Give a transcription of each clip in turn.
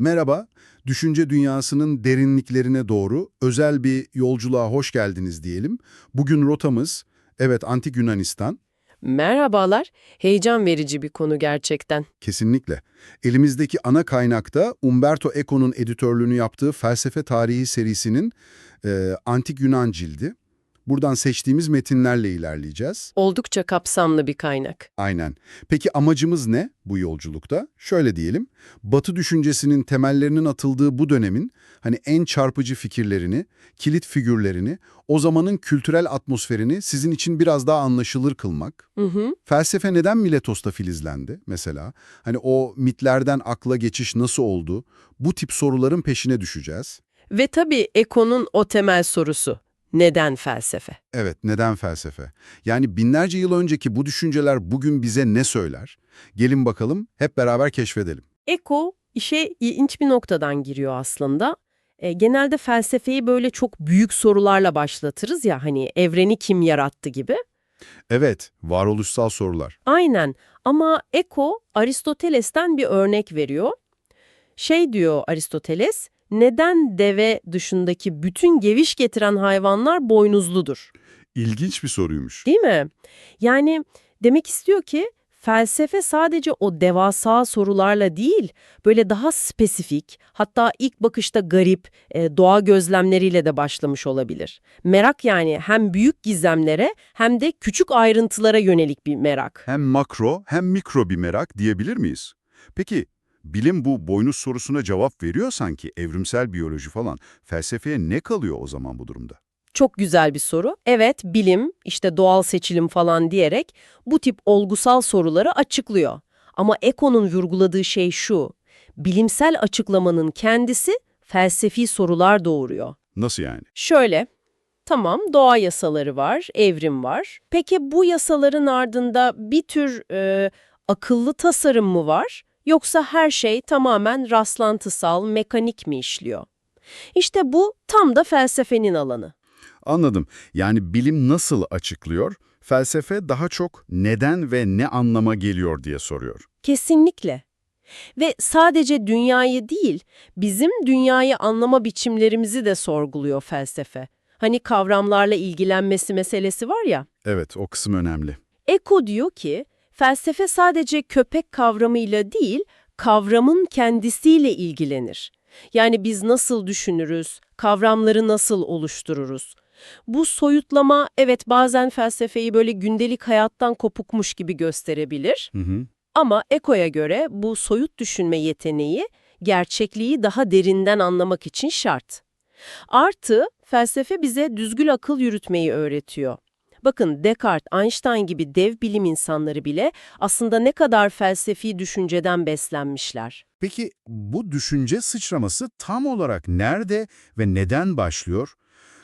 Merhaba, düşünce dünyasının derinliklerine doğru özel bir yolculuğa hoş geldiniz diyelim. Bugün rotamız, evet Antik Yunanistan, Merhabalar. Heyecan verici bir konu gerçekten. kesinlikle. Elimizdeki ana kaynakta Umberto Eco'nun editörlüğünü yaptığı Felsefe Tarihi serisinin e, Antik Yunan cildi. Buradan seçtiğimiz metinlerle ilerleyeceğiz. Oldukça kapsamlı bir kaynak. Aynen. Peki amacımız ne bu yolculukta? Şöyle diyelim, Batı düşüncesinin temellerinin atıldığı bu dönemin hani en çarpıcı fikirlerini, kilit figürlerini, o zamanın kültürel atmosferini sizin için biraz daha anlaşılır kılmak. Hı hı. Felsefe neden Miletos'ta filizlendi mesela? Hani o mitlerden akla geçiş nasıl oldu? Bu tip soruların peşine düşeceğiz. Ve tabii Eko'nun o temel sorusu. Neden felsefe? Evet, neden felsefe? Yani binlerce yıl önceki bu düşünceler bugün bize ne söyler? Gelin bakalım, hep beraber keşfedelim. Eko işe ilginç bir noktadan giriyor aslında. E, genelde felsefeyi böyle çok büyük sorularla başlatırız ya hani evreni kim yarattı gibi. Evet, varoluşsal sorular. Aynen ama Eko Aristoteles'ten bir örnek veriyor. Şey diyor Aristoteles, neden deve dışındaki bütün geviş getiren hayvanlar boynuzludur? İlginç bir soruymuş. Değil mi? Yani demek istiyor ki felsefe sadece o devasa sorularla değil, böyle daha spesifik, hatta ilk bakışta garip e, doğa gözlemleriyle de başlamış olabilir. Merak yani hem büyük gizemlere hem de küçük ayrıntılara yönelik bir merak. Hem makro hem mikro bir merak diyebilir miyiz? Peki, bilim bu boynuz sorusuna cevap veriyor sanki, evrimsel biyoloji falan. Felsefeye ne kalıyor o zaman bu durumda? Çok güzel bir soru. Evet, bilim, işte doğal seçilim falan diyerek bu tip olgusal soruları açıklıyor. Ama Eko'nun vurguladığı şey şu, bilimsel açıklamanın kendisi felsefi sorular doğuruyor. Nasıl yani? Şöyle, tamam doğa yasaları var, evrim var. Peki bu yasaların ardında bir tür e, akıllı tasarım mı var? Yoksa her şey tamamen rastlantısal, mekanik mi işliyor? İşte bu tam da felsefenin alanı. Anladım. Yani bilim nasıl açıklıyor? Felsefe daha çok neden ve ne anlama geliyor diye soruyor. Kesinlikle. Ve sadece dünyayı değil, bizim dünyayı anlama biçimlerimizi de sorguluyor felsefe. Hani kavramlarla ilgilenmesi meselesi var ya. Evet, o kısım önemli. Eko diyor ki, felsefe sadece köpek kavramıyla değil, kavramın kendisiyle ilgilenir. Yani biz nasıl düşünürüz, kavramları nasıl oluştururuz? Bu soyutlama evet bazen felsefeyi böyle gündelik hayattan kopukmuş gibi gösterebilir. Hı hı. Ama Eko'ya göre bu soyut düşünme yeteneği gerçekliği daha derinden anlamak için şart. Artı felsefe bize düzgün akıl yürütmeyi öğretiyor. Bakın Descartes, Einstein gibi dev bilim insanları bile aslında ne kadar felsefi düşünceden beslenmişler. Peki bu düşünce sıçraması tam olarak nerede ve neden başlıyor?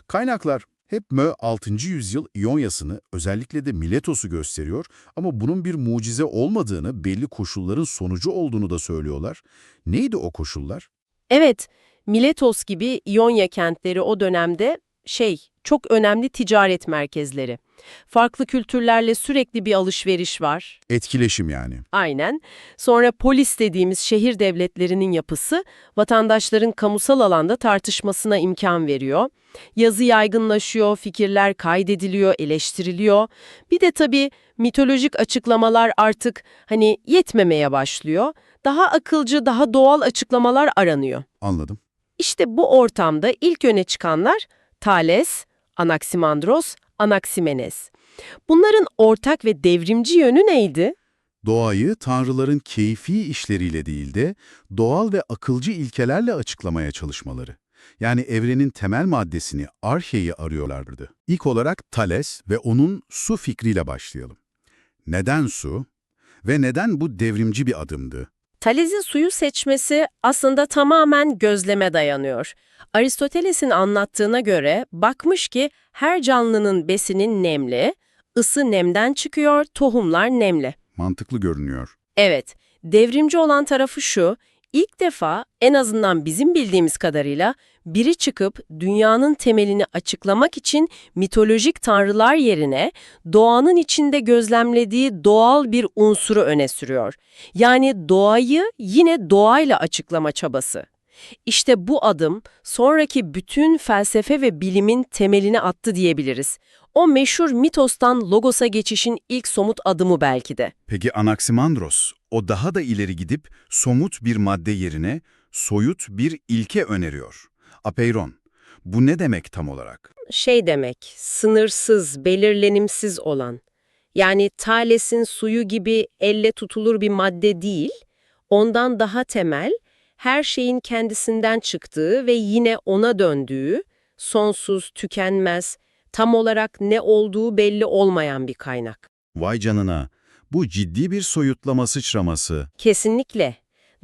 Kaynaklar hep Mö 6. yüzyıl İonyasını özellikle de Miletos'u gösteriyor ama bunun bir mucize olmadığını, belli koşulların sonucu olduğunu da söylüyorlar. Neydi o koşullar? Evet, Miletos gibi İonya kentleri o dönemde şey, çok önemli ticaret merkezleri. Farklı kültürlerle sürekli bir alışveriş var. Etkileşim yani. Aynen. Sonra polis dediğimiz şehir devletlerinin yapısı vatandaşların kamusal alanda tartışmasına imkan veriyor. Yazı yaygınlaşıyor, fikirler kaydediliyor, eleştiriliyor. Bir de tabii mitolojik açıklamalar artık hani yetmemeye başlıyor. Daha akılcı, daha doğal açıklamalar aranıyor. Anladım. İşte bu ortamda ilk öne çıkanlar Thales, Anaximandros, Anaximenes. Bunların ortak ve devrimci yönü neydi? Doğayı tanrıların keyfi işleriyle değil de doğal ve akılcı ilkelerle açıklamaya çalışmaları. Yani evrenin temel maddesini, arheyi arıyorlardı. İlk olarak Thales ve onun su fikriyle başlayalım. Neden su? Ve neden bu devrimci bir adımdı? Thales'in suyu seçmesi aslında tamamen gözleme dayanıyor. Aristoteles'in anlattığına göre bakmış ki her canlının besinin nemli, ısı nemden çıkıyor, tohumlar nemli. Mantıklı görünüyor. Evet, devrimci olan tarafı şu, İlk defa en azından bizim bildiğimiz kadarıyla biri çıkıp dünyanın temelini açıklamak için mitolojik tanrılar yerine doğanın içinde gözlemlediği doğal bir unsuru öne sürüyor. Yani doğayı yine doğayla açıklama çabası. İşte bu adım sonraki bütün felsefe ve bilimin temelini attı diyebiliriz. O meşhur mitostan logos'a geçişin ilk somut adımı belki de. Peki Anaximandros, o daha da ileri gidip somut bir madde yerine soyut bir ilke öneriyor. Apeiron. Bu ne demek tam olarak? Şey demek, sınırsız, belirlenimsiz olan. Yani Thales'in suyu gibi elle tutulur bir madde değil, ondan daha temel, her şeyin kendisinden çıktığı ve yine ona döndüğü, sonsuz, tükenmez, tam olarak ne olduğu belli olmayan bir kaynak. Vay canına. Bu ciddi bir soyutlama sıçraması. Kesinlikle.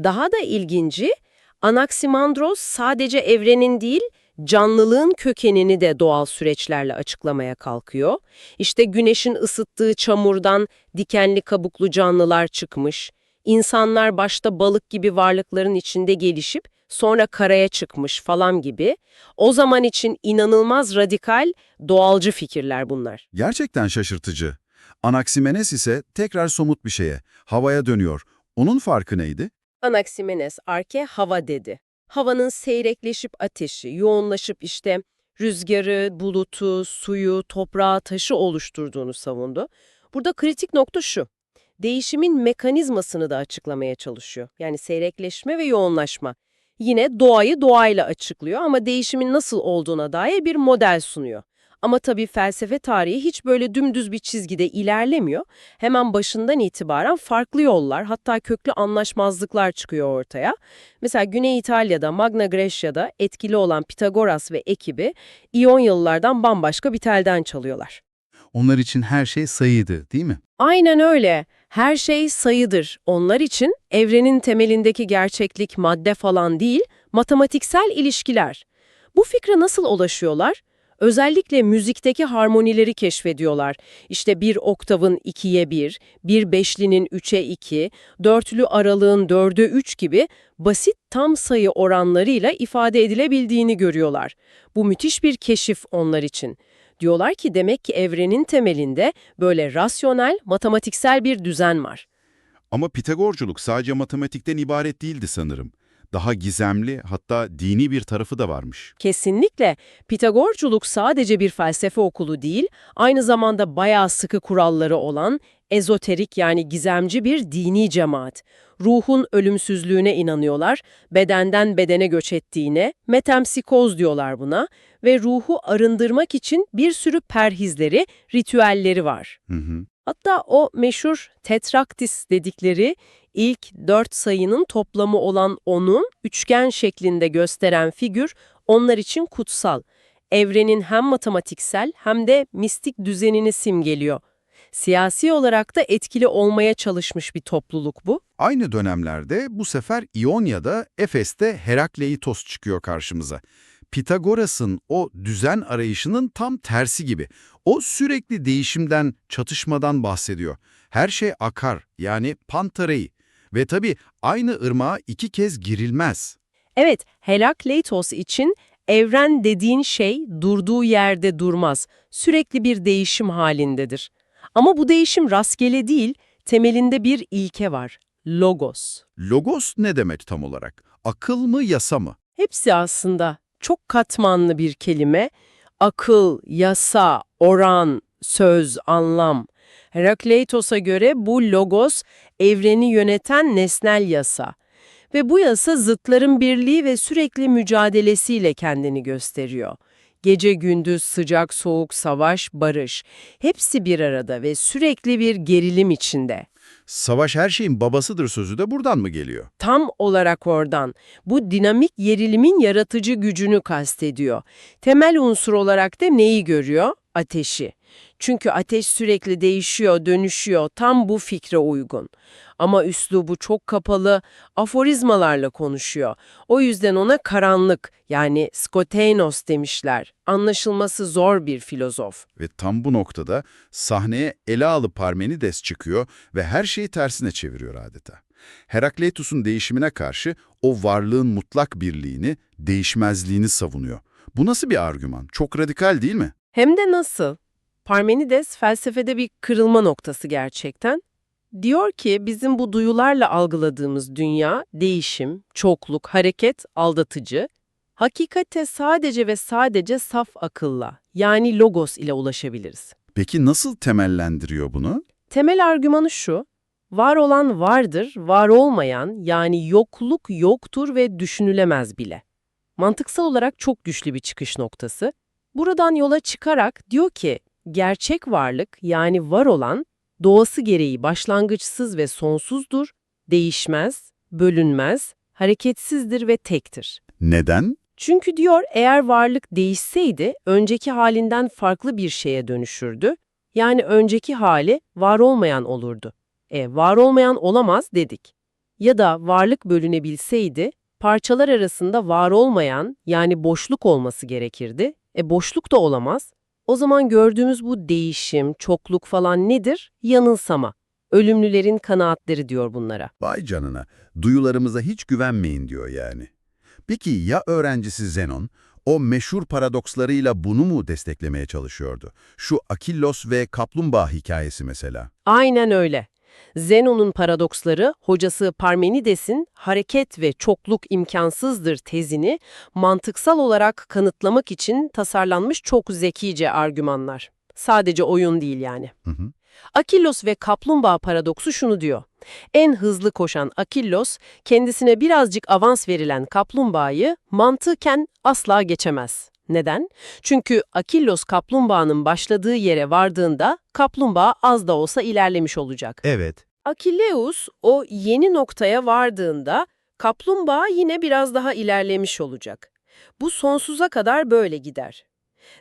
Daha da ilginci, Anaximandros sadece evrenin değil, canlılığın kökenini de doğal süreçlerle açıklamaya kalkıyor. İşte güneşin ısıttığı çamurdan dikenli kabuklu canlılar çıkmış, insanlar başta balık gibi varlıkların içinde gelişip sonra karaya çıkmış falan gibi. O zaman için inanılmaz radikal, doğalcı fikirler bunlar. Gerçekten şaşırtıcı. Anaximenes ise tekrar somut bir şeye, havaya dönüyor. Onun farkı neydi? Anaximenes arke hava dedi. Havanın seyrekleşip ateşi, yoğunlaşıp işte rüzgarı, bulutu, suyu, toprağı, taşı oluşturduğunu savundu. Burada kritik nokta şu. Değişimin mekanizmasını da açıklamaya çalışıyor. Yani seyrekleşme ve yoğunlaşma. Yine doğayı doğayla açıklıyor ama değişimin nasıl olduğuna dair bir model sunuyor. Ama tabii felsefe tarihi hiç böyle dümdüz bir çizgide ilerlemiyor. Hemen başından itibaren farklı yollar, hatta köklü anlaşmazlıklar çıkıyor ortaya. Mesela Güney İtalya'da, Magna Grecia'da etkili olan Pitagoras ve ekibi İyonyalılardan bambaşka bir telden çalıyorlar. Onlar için her şey sayıydı, değil mi? Aynen öyle. Her şey sayıdır. Onlar için evrenin temelindeki gerçeklik madde falan değil, matematiksel ilişkiler. Bu fikre nasıl ulaşıyorlar? Özellikle müzikteki harmonileri keşfediyorlar. İşte bir oktavın ikiye bir, bir beşlinin üçe iki, dörtlü aralığın dörde üç gibi basit tam sayı oranlarıyla ifade edilebildiğini görüyorlar. Bu müthiş bir keşif onlar için. Diyorlar ki demek ki evrenin temelinde böyle rasyonel, matematiksel bir düzen var. Ama Pitagorculuk sadece matematikten ibaret değildi sanırım. Daha gizemli, hatta dini bir tarafı da varmış. Kesinlikle Pitagorculuk sadece bir felsefe okulu değil, aynı zamanda bayağı sıkı kuralları olan, ezoterik yani gizemci bir dini cemaat. Ruhun ölümsüzlüğüne inanıyorlar, bedenden bedene göç ettiğine, metempsikoz diyorlar buna ve ruhu arındırmak için bir sürü perhizleri, ritüelleri var. Hı hı. Hatta o meşhur tetraktis dedikleri ilk dört sayının toplamı olan onun üçgen şeklinde gösteren figür onlar için kutsal. Evrenin hem matematiksel hem de mistik düzenini simgeliyor. Siyasi olarak da etkili olmaya çalışmış bir topluluk bu. Aynı dönemlerde bu sefer İonya'da, Efes'te Herakleitos çıkıyor karşımıza. Pitagoras'ın o düzen arayışının tam tersi gibi. O sürekli değişimden, çatışmadan bahsediyor. Her şey akar, yani pantarei. Ve tabii aynı ırmağa iki kez girilmez. Evet, Herakleitos için evren dediğin şey durduğu yerde durmaz. Sürekli bir değişim halindedir. Ama bu değişim rastgele değil, temelinde bir ilke var. Logos. Logos ne demek tam olarak? Akıl mı, yasa mı? Hepsi aslında çok katmanlı bir kelime. Akıl, yasa, oran, söz, anlam. Herakleitos'a göre bu logos evreni yöneten nesnel yasa. Ve bu yasa zıtların birliği ve sürekli mücadelesiyle kendini gösteriyor. Gece gündüz sıcak soğuk savaş barış hepsi bir arada ve sürekli bir gerilim içinde. Savaş her şeyin babasıdır sözü de buradan mı geliyor? Tam olarak oradan. Bu dinamik gerilimin yaratıcı gücünü kastediyor. Temel unsur olarak da neyi görüyor? Ateşi. Çünkü ateş sürekli değişiyor, dönüşüyor. Tam bu fikre uygun. Ama üslubu çok kapalı, aforizmalarla konuşuyor. O yüzden ona karanlık yani skoteinos demişler. Anlaşılması zor bir filozof. Ve tam bu noktada sahneye ele alıp Parmenides çıkıyor ve her şeyi tersine çeviriyor adeta. Herakleitus'un değişimine karşı o varlığın mutlak birliğini, değişmezliğini savunuyor. Bu nasıl bir argüman? Çok radikal değil mi? Hem de nasıl? Parmenides felsefede bir kırılma noktası gerçekten. Diyor ki bizim bu duyularla algıladığımız dünya, değişim, çokluk, hareket, aldatıcı. Hakikate sadece ve sadece saf akılla, yani logos ile ulaşabiliriz. Peki nasıl temellendiriyor bunu? Temel argümanı şu, var olan vardır, var olmayan yani yokluk yoktur ve düşünülemez bile. Mantıksal olarak çok güçlü bir çıkış noktası. Buradan yola çıkarak diyor ki, gerçek varlık yani var olan, doğası gereği başlangıçsız ve sonsuzdur, değişmez, bölünmez, hareketsizdir ve tektir. Neden? Çünkü diyor eğer varlık değişseydi önceki halinden farklı bir şeye dönüşürdü. Yani önceki hali var olmayan olurdu. E var olmayan olamaz dedik. Ya da varlık bölünebilseydi parçalar arasında var olmayan yani boşluk olması gerekirdi. E boşluk da olamaz. O zaman gördüğümüz bu değişim, çokluk falan nedir? Yanılsama. Ölümlülerin kanaatleri diyor bunlara. Vay canına, duyularımıza hiç güvenmeyin diyor yani. Peki ya öğrencisi Zenon, o meşhur paradokslarıyla bunu mu desteklemeye çalışıyordu? Şu Akillos ve kaplumbağa hikayesi mesela. Aynen öyle. Zenon'un paradoksları, hocası Parmenides'in hareket ve çokluk imkansızdır tezini mantıksal olarak kanıtlamak için tasarlanmış çok zekice argümanlar. Sadece oyun değil yani. Hı hı. Akillos ve kaplumbağa paradoksu şunu diyor. En hızlı koşan Akillos, kendisine birazcık avans verilen kaplumbağayı mantıken asla geçemez. Neden? Çünkü Akillos kaplumbağanın başladığı yere vardığında kaplumbağa az da olsa ilerlemiş olacak. Evet. Akileus o yeni noktaya vardığında kaplumbağa yine biraz daha ilerlemiş olacak. Bu sonsuza kadar böyle gider.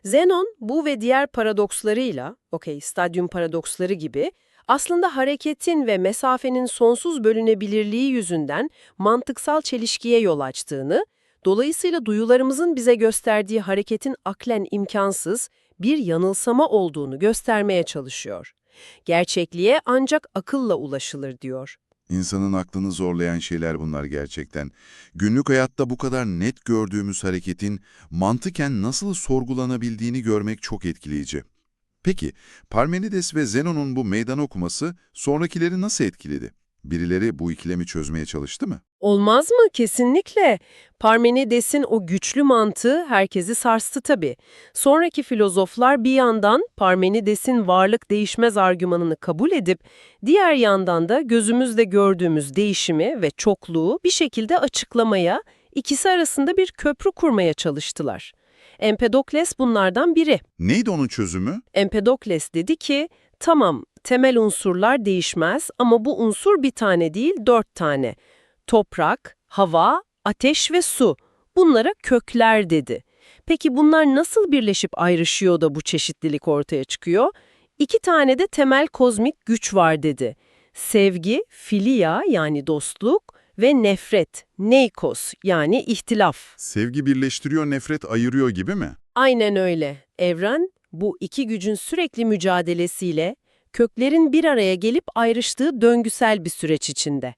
Zenon bu ve diğer paradokslarıyla, okey stadyum paradoksları gibi aslında hareketin ve mesafenin sonsuz bölünebilirliği yüzünden mantıksal çelişkiye yol açtığını, dolayısıyla duyularımızın bize gösterdiği hareketin aklen imkansız bir yanılsama olduğunu göstermeye çalışıyor. Gerçekliğe ancak akılla ulaşılır diyor. İnsanın aklını zorlayan şeyler bunlar gerçekten. Günlük hayatta bu kadar net gördüğümüz hareketin mantıken nasıl sorgulanabildiğini görmek çok etkileyici. Peki, Parmenides ve Zenon'un bu meydan okuması sonrakileri nasıl etkiledi? Birileri bu ikilemi çözmeye çalıştı mı? Olmaz mı? Kesinlikle. Parmenides'in o güçlü mantığı herkesi sarstı tabii. Sonraki filozoflar bir yandan Parmenides'in varlık değişmez argümanını kabul edip, diğer yandan da gözümüzde gördüğümüz değişimi ve çokluğu bir şekilde açıklamaya, ikisi arasında bir köprü kurmaya çalıştılar. Empedokles bunlardan biri. Neydi onun çözümü? Empedokles dedi ki, tamam temel unsurlar değişmez ama bu unsur bir tane değil dört tane. Toprak, hava, ateş ve su. Bunlara kökler dedi. Peki bunlar nasıl birleşip ayrışıyor da bu çeşitlilik ortaya çıkıyor? İki tane de temel kozmik güç var dedi. Sevgi, filia yani dostluk ve nefret, neikos yani ihtilaf. Sevgi birleştiriyor, nefret ayırıyor gibi mi? Aynen öyle. Evren, bu iki gücün sürekli mücadelesiyle köklerin bir araya gelip ayrıştığı döngüsel bir süreç içinde.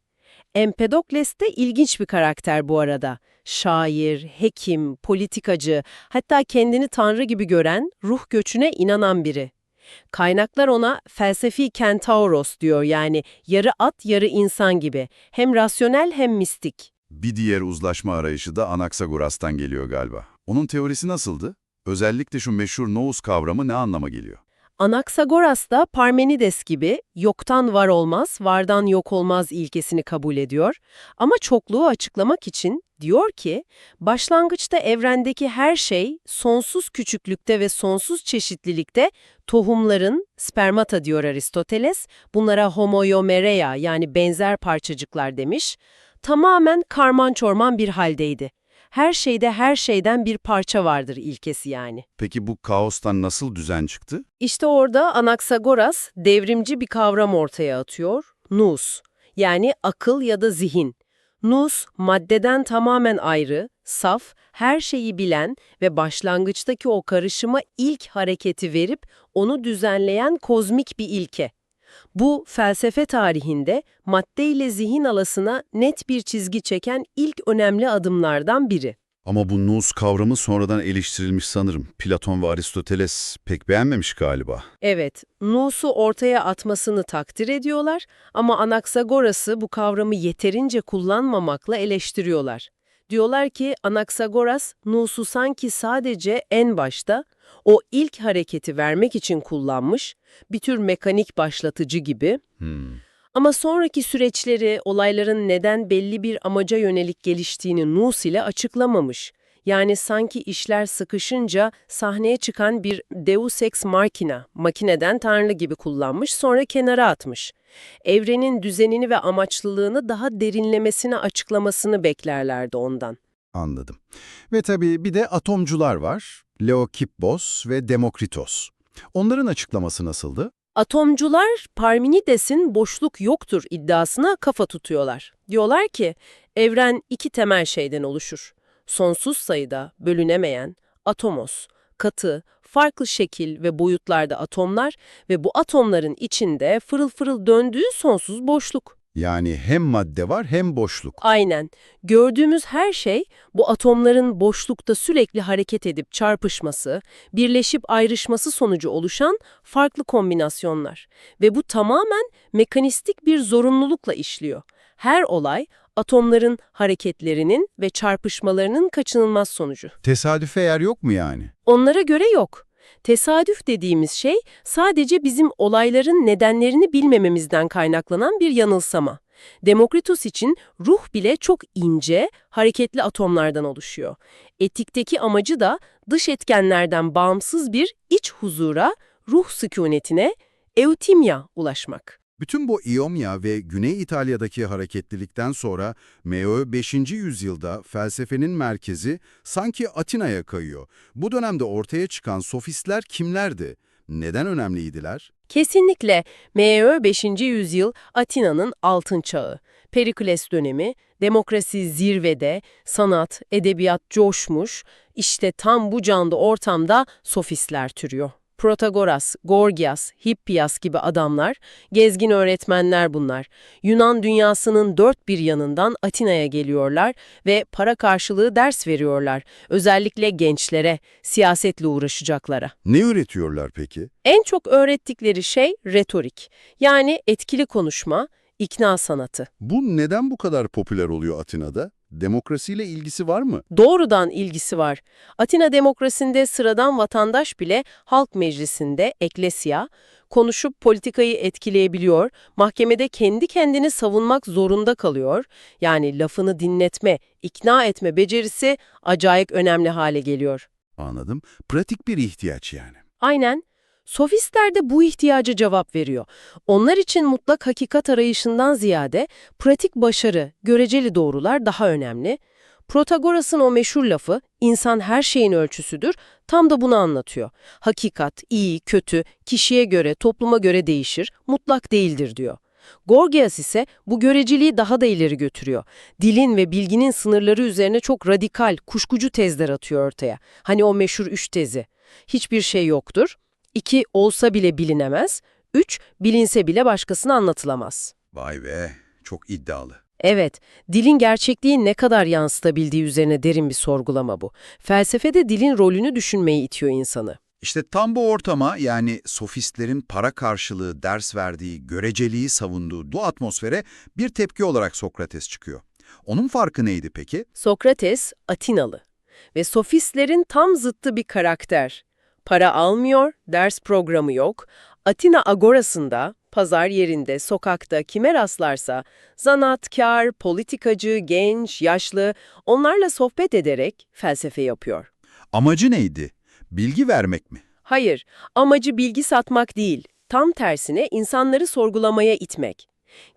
Empedokles de ilginç bir karakter bu arada. Şair, hekim, politikacı, hatta kendini tanrı gibi gören, ruh göçüne inanan biri. Kaynaklar ona felsefi kentauros diyor yani yarı at yarı insan gibi. Hem rasyonel hem mistik. Bir diğer uzlaşma arayışı da Anaksagoras'tan geliyor galiba. Onun teorisi nasıldı? Özellikle şu meşhur nous kavramı ne anlama geliyor? Anaksagoras da Parmenides gibi yoktan var olmaz, vardan yok olmaz ilkesini kabul ediyor. Ama çokluğu açıklamak için diyor ki, başlangıçta evrendeki her şey sonsuz küçüklükte ve sonsuz çeşitlilikte tohumların, spermata diyor Aristoteles, bunlara homoiomereia yani benzer parçacıklar demiş, tamamen karman çorman bir haldeydi. Her şeyde her şeyden bir parça vardır ilkesi yani. Peki bu kaostan nasıl düzen çıktı? İşte orada Anaksagoras devrimci bir kavram ortaya atıyor, nous. Yani akıl ya da zihin. Nous, maddeden tamamen ayrı, saf, her şeyi bilen ve başlangıçtaki o karışıma ilk hareketi verip onu düzenleyen kozmik bir ilke. Bu felsefe tarihinde madde ile zihin alasına net bir çizgi çeken ilk önemli adımlardan biri. Ama bu nous kavramı sonradan eleştirilmiş sanırım. Platon ve Aristoteles pek beğenmemiş galiba. Evet, Nus'u ortaya atmasını takdir ediyorlar ama Anaksagoras'ı bu kavramı yeterince kullanmamakla eleştiriyorlar. Diyorlar ki Anaksagoras, Nus'u sanki sadece en başta o ilk hareketi vermek için kullanmış, bir tür mekanik başlatıcı gibi. Hmm. Ama sonraki süreçleri, olayların neden belli bir amaca yönelik geliştiğini Nus ile açıklamamış. Yani sanki işler sıkışınca sahneye çıkan bir deus ex machina, makineden tanrı gibi kullanmış sonra kenara atmış. Evrenin düzenini ve amaçlılığını daha derinlemesine açıklamasını beklerlerdi ondan. Anladım. Ve tabii bir de atomcular var. Leokippos ve Demokritos. Onların açıklaması nasıldı? Atomcular Parmenides'in boşluk yoktur iddiasına kafa tutuyorlar. Diyorlar ki evren iki temel şeyden oluşur. Sonsuz sayıda bölünemeyen atomos, katı, farklı şekil ve boyutlarda atomlar ve bu atomların içinde fırıl fırıl döndüğü sonsuz boşluk. Yani hem madde var hem boşluk. Aynen. Gördüğümüz her şey bu atomların boşlukta sürekli hareket edip çarpışması, birleşip ayrışması sonucu oluşan farklı kombinasyonlar. Ve bu tamamen mekanistik bir zorunlulukla işliyor. Her olay atomların hareketlerinin ve çarpışmalarının kaçınılmaz sonucu. Tesadüfe yer yok mu yani? Onlara göre yok. Tesadüf dediğimiz şey sadece bizim olayların nedenlerini bilmememizden kaynaklanan bir yanılsama. Demokritos için ruh bile çok ince, hareketli atomlardan oluşuyor. Etikteki amacı da dış etkenlerden bağımsız bir iç huzura, ruh sükunetine, eutimya ulaşmak. Bütün bu İomya ve Güney İtalya'daki hareketlilikten sonra Meo 5. yüzyılda felsefenin merkezi sanki Atina'ya kayıyor. Bu dönemde ortaya çıkan sofistler kimlerdi? Neden önemliydiler? Kesinlikle M.Ö. 5. yüzyıl Atina'nın altın çağı. Perikles dönemi, demokrasi zirvede, sanat, edebiyat coşmuş, işte tam bu canlı ortamda sofistler türüyor. Protagoras, Gorgias, Hippias gibi adamlar, gezgin öğretmenler bunlar. Yunan dünyasının dört bir yanından Atina'ya geliyorlar ve para karşılığı ders veriyorlar. Özellikle gençlere, siyasetle uğraşacaklara. Ne üretiyorlar peki? En çok öğrettikleri şey retorik. Yani etkili konuşma, ikna sanatı. Bu neden bu kadar popüler oluyor Atina'da? Demokrasiyle ilgisi var mı? Doğrudan ilgisi var. Atina demokrasinde sıradan vatandaş bile halk meclisinde, eklesya, konuşup politikayı etkileyebiliyor, mahkemede kendi kendini savunmak zorunda kalıyor. Yani lafını dinletme, ikna etme becerisi acayip önemli hale geliyor. Anladım. Pratik bir ihtiyaç yani. Aynen. Sofistler de bu ihtiyaca cevap veriyor. Onlar için mutlak hakikat arayışından ziyade pratik başarı, göreceli doğrular daha önemli. Protagoras'ın o meşhur lafı, insan her şeyin ölçüsüdür, tam da bunu anlatıyor. Hakikat, iyi, kötü, kişiye göre, topluma göre değişir, mutlak değildir diyor. Gorgias ise bu göreceliği daha da ileri götürüyor. Dilin ve bilginin sınırları üzerine çok radikal, kuşkucu tezler atıyor ortaya. Hani o meşhur üç tezi. Hiçbir şey yoktur. 2. Olsa bile bilinemez. 3. Bilinse bile başkasına anlatılamaz. Vay be, çok iddialı. Evet, dilin gerçekliği ne kadar yansıtabildiği üzerine derin bir sorgulama bu. Felsefede dilin rolünü düşünmeyi itiyor insanı. İşte tam bu ortama yani sofistlerin para karşılığı ders verdiği, göreceliği savunduğu bu atmosfere bir tepki olarak Sokrates çıkıyor. Onun farkı neydi peki? Sokrates, Atinalı ve sofistlerin tam zıttı bir karakter. Para almıyor, ders programı yok. Atina agorasında, pazar yerinde, sokakta kime rastlarsa, zanaatkar, politikacı, genç, yaşlı, onlarla sohbet ederek felsefe yapıyor. Amacı neydi? Bilgi vermek mi? Hayır, amacı bilgi satmak değil, tam tersine insanları sorgulamaya itmek.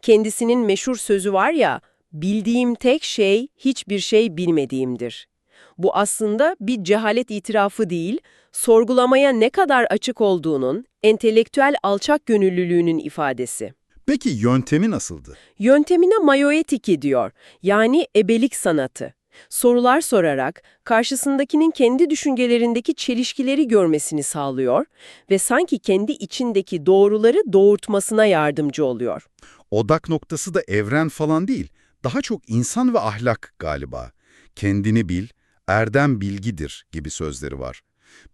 Kendisinin meşhur sözü var ya, bildiğim tek şey hiçbir şey bilmediğimdir. Bu aslında bir cehalet itirafı değil, sorgulamaya ne kadar açık olduğunun, entelektüel alçak gönüllülüğünün ifadesi. Peki yöntemi nasıldı? Yöntemine mayoetiki diyor, yani ebelik sanatı. Sorular sorarak karşısındakinin kendi düşüncelerindeki çelişkileri görmesini sağlıyor ve sanki kendi içindeki doğruları doğurtmasına yardımcı oluyor. Odak noktası da evren falan değil, daha çok insan ve ahlak galiba. Kendini bil, erdem bilgidir gibi sözleri var.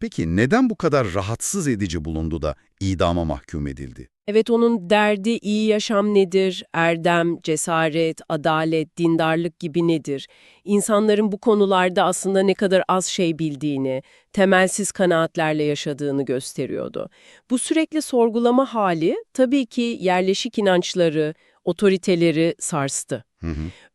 Peki neden bu kadar rahatsız edici bulundu da idama mahkum edildi? Evet onun derdi iyi yaşam nedir, erdem, cesaret, adalet, dindarlık gibi nedir? İnsanların bu konularda aslında ne kadar az şey bildiğini, temelsiz kanaatlerle yaşadığını gösteriyordu. Bu sürekli sorgulama hali tabii ki yerleşik inançları, otoriteleri sarstı.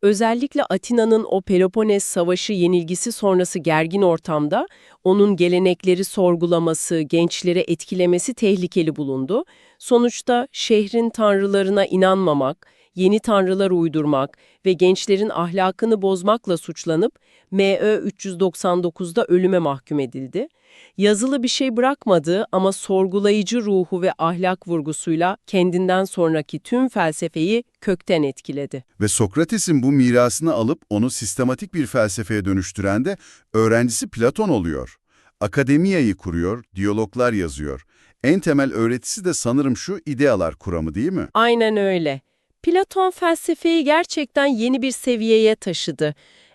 Özellikle Atina'nın o Peloponnes Savaşı yenilgisi sonrası gergin ortamda onun gelenekleri sorgulaması, gençleri etkilemesi tehlikeli bulundu. Sonuçta şehrin tanrılarına inanmamak, yeni tanrılar uydurmak ve gençlerin ahlakını bozmakla suçlanıp MÖ 399'da ölüme mahkum edildi. Yazılı bir şey bırakmadı ama sorgulayıcı ruhu ve ahlak vurgusuyla kendinden sonraki tüm felsefeyi kökten etkiledi. Ve Sokrates'in bu mirasını alıp onu sistematik bir felsefeye dönüştüren de öğrencisi Platon oluyor. Akademiyayı kuruyor, diyaloglar yazıyor. En temel öğretisi de sanırım şu idealar kuramı değil mi? Aynen öyle. Platon felsefeyi gerçekten yeni bir seviyeye taşıdı.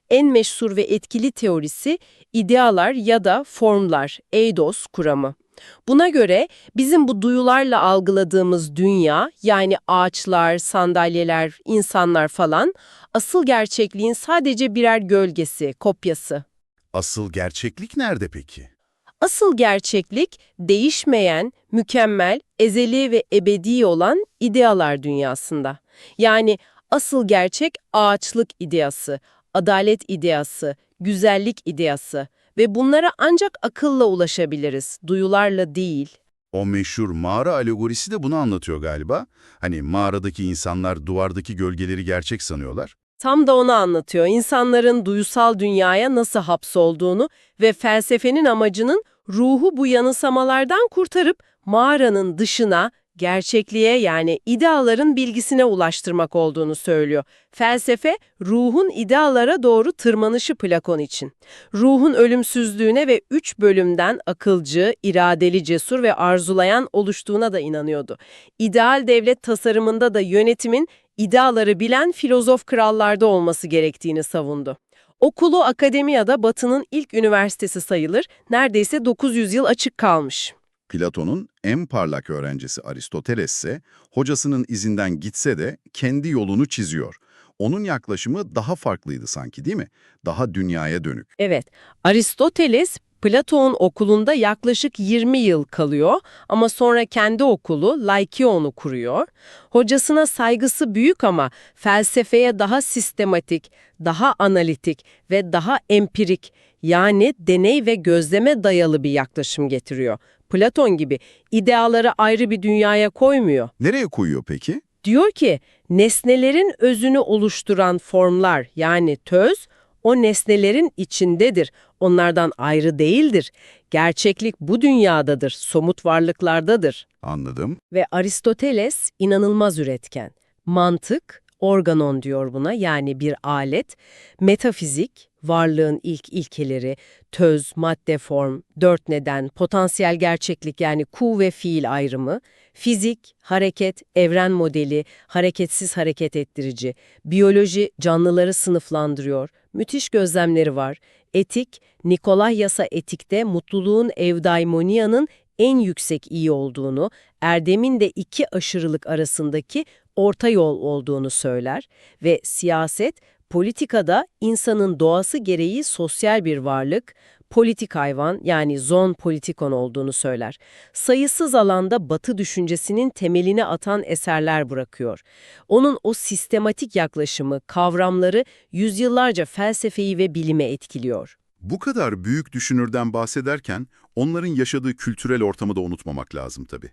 En meşhur ve etkili teorisi idealar ya da formlar, eidos kuramı. Buna göre bizim bu duyularla algıladığımız dünya, yani ağaçlar, sandalyeler, insanlar falan, asıl gerçekliğin sadece birer gölgesi, kopyası. Asıl gerçeklik nerede peki? Asıl gerçeklik değişmeyen, mükemmel, ezeli ve ebedi olan idealar dünyasında. Yani asıl gerçek ağaçlık ideası, adalet ideası, güzellik ideası ve bunlara ancak akılla ulaşabiliriz, duyularla değil. O meşhur mağara alegorisi de bunu anlatıyor galiba. Hani mağaradaki insanlar duvardaki gölgeleri gerçek sanıyorlar. Tam da onu anlatıyor. İnsanların duysal dünyaya nasıl hapsolduğunu ve felsefenin amacının ruhu bu yanılsamalardan kurtarıp mağaranın dışına, gerçekliğe yani ideaların bilgisine ulaştırmak olduğunu söylüyor. Felsefe, ruhun idealara doğru tırmanışı Plakon için. Ruhun ölümsüzlüğüne ve üç bölümden akılcı, iradeli, cesur ve arzulayan oluştuğuna da inanıyordu. İdeal devlet tasarımında da yönetimin ideaları bilen filozof krallarda olması gerektiğini savundu. Okulu akademiyada Batı'nın ilk üniversitesi sayılır, neredeyse 900 yıl açık kalmış. Platon'un en parlak öğrencisi Aristoteles ise hocasının izinden gitse de kendi yolunu çiziyor. Onun yaklaşımı daha farklıydı sanki değil mi? Daha dünyaya dönük. Evet, Aristoteles Platon okulunda yaklaşık 20 yıl kalıyor ama sonra kendi okulu Laikion'u kuruyor. Hocasına saygısı büyük ama felsefeye daha sistematik, daha analitik ve daha empirik yani deney ve gözleme dayalı bir yaklaşım getiriyor. Platon gibi ideaları ayrı bir dünyaya koymuyor. Nereye koyuyor peki? Diyor ki nesnelerin özünü oluşturan formlar yani töz o nesnelerin içindedir. Onlardan ayrı değildir. Gerçeklik bu dünyadadır, somut varlıklardadır. Anladım. Ve Aristoteles inanılmaz üretken. Mantık, organon diyor buna yani bir alet, metafizik, varlığın ilk ilkeleri, töz, madde, form, dört neden, potansiyel gerçeklik yani ku ve fiil ayrımı, fizik, hareket, evren modeli, hareketsiz hareket ettirici, biyoloji canlıları sınıflandırıyor, müthiş gözlemleri var, etik, Nikolay Yasa etikte mutluluğun evdaimoniyanın en yüksek iyi olduğunu, erdemin de iki aşırılık arasındaki orta yol olduğunu söyler ve siyaset, politikada insanın doğası gereği sosyal bir varlık, politik hayvan yani zon politikon olduğunu söyler. Sayısız alanda batı düşüncesinin temelini atan eserler bırakıyor. Onun o sistematik yaklaşımı, kavramları yüzyıllarca felsefeyi ve bilime etkiliyor. Bu kadar büyük düşünürden bahsederken onların yaşadığı kültürel ortamı da unutmamak lazım tabii.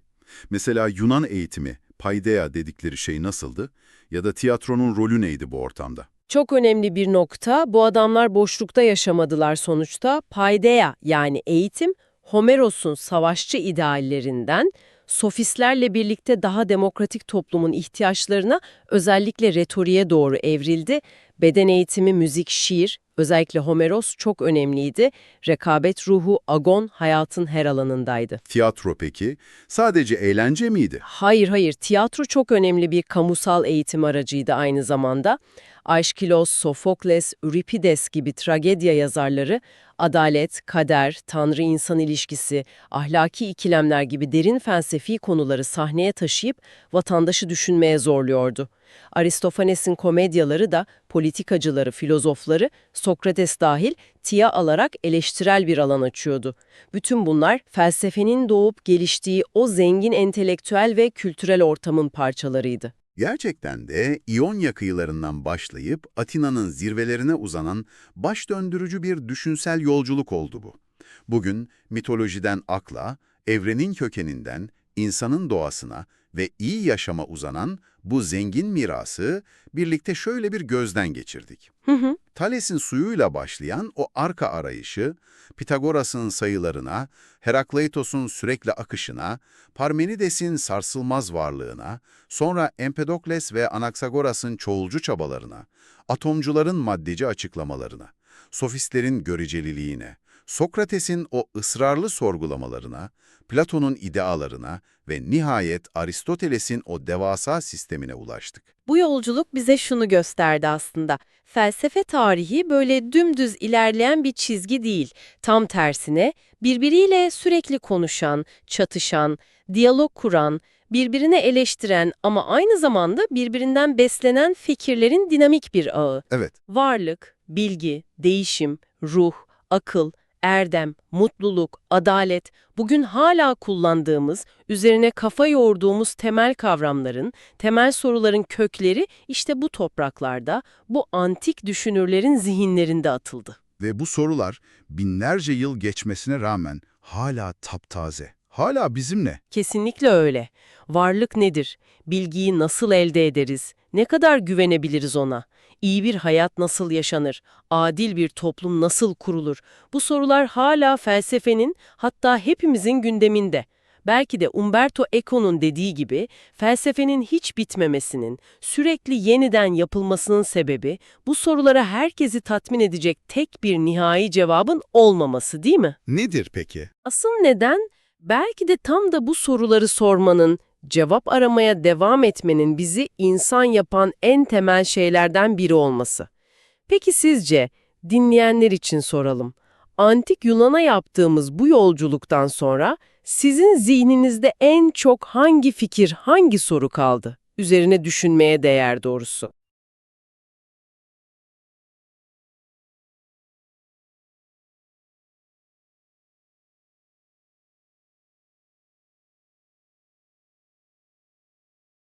Mesela Yunan eğitimi, paideia dedikleri şey nasıldı? Ya da tiyatronun rolü neydi bu ortamda? Çok önemli bir nokta, bu adamlar boşlukta yaşamadılar sonuçta. Paideia yani eğitim, Homeros'un savaşçı ideallerinden, sofistlerle birlikte daha demokratik toplumun ihtiyaçlarına özellikle retoriğe doğru evrildi. Beden eğitimi, müzik, şiir, özellikle Homeros çok önemliydi. Rekabet ruhu, agon hayatın her alanındaydı. Tiyatro peki? Sadece eğlence miydi? Hayır hayır, tiyatro çok önemli bir kamusal eğitim aracıydı aynı zamanda. Aeschylos, Sofokles, Euripides gibi tragedya yazarları adalet, kader, tanrı-insan ilişkisi, ahlaki ikilemler gibi derin felsefi konuları sahneye taşıyıp vatandaşı düşünmeye zorluyordu. Aristofanes'in komedyaları da politikacıları, filozofları, Sokrates dahil tiya alarak eleştirel bir alan açıyordu. Bütün bunlar felsefenin doğup geliştiği o zengin entelektüel ve kültürel ortamın parçalarıydı. Gerçekten de İonya kıyılarından başlayıp Atina'nın zirvelerine uzanan baş döndürücü bir düşünsel yolculuk oldu bu. Bugün mitolojiden akla, evrenin kökeninden insanın doğasına ve iyi yaşama uzanan bu zengin mirası birlikte şöyle bir gözden geçirdik. Hı hı. Thales'in suyuyla başlayan o arka arayışı, Pitagoras'ın sayılarına, Herakleitos'un sürekli akışına, Parmenides'in sarsılmaz varlığına, sonra Empedokles ve Anaxagoras'ın çoğulcu çabalarına, atomcuların maddeci açıklamalarına, sofistlerin göreceliliğine, Sokrates'in o ısrarlı sorgulamalarına, Platon'un idealarına ve nihayet Aristoteles'in o devasa sistemine ulaştık. Bu yolculuk bize şunu gösterdi aslında. Felsefe tarihi böyle dümdüz ilerleyen bir çizgi değil. Tam tersine birbiriyle sürekli konuşan, çatışan, diyalog kuran, birbirini eleştiren ama aynı zamanda birbirinden beslenen fikirlerin dinamik bir ağı. Evet, Varlık, bilgi, değişim, ruh, akıl, erdem, mutluluk, adalet, bugün hala kullandığımız, üzerine kafa yoğurduğumuz temel kavramların, temel soruların kökleri işte bu topraklarda, bu antik düşünürlerin zihinlerinde atıldı. ve bu sorular binlerce yıl geçmesine rağmen hala taptaze, hala bizimle. Kesinlikle öyle. Varlık nedir? Bilgiyi nasıl elde ederiz? Ne kadar güvenebiliriz ona? İyi bir hayat nasıl yaşanır? Adil bir toplum nasıl kurulur? Bu sorular hala felsefenin, hatta hepimizin gündeminde. Belki de Umberto Eco'nun dediği gibi felsefenin hiç bitmemesinin, sürekli yeniden yapılmasının sebebi bu sorulara herkesi tatmin edecek tek bir nihai cevabın olmaması değil mi? Nedir peki? Asıl neden belki de tam da bu soruları sormanın, cevap aramaya devam etmenin bizi insan yapan en temel şeylerden biri olması. Peki sizce, dinleyenler için soralım. Antik Yunan'a yaptığımız bu yolculuktan sonra sizin zihninizde en çok hangi fikir, hangi soru kaldı? Üzerine düşünmeye değer doğrusu.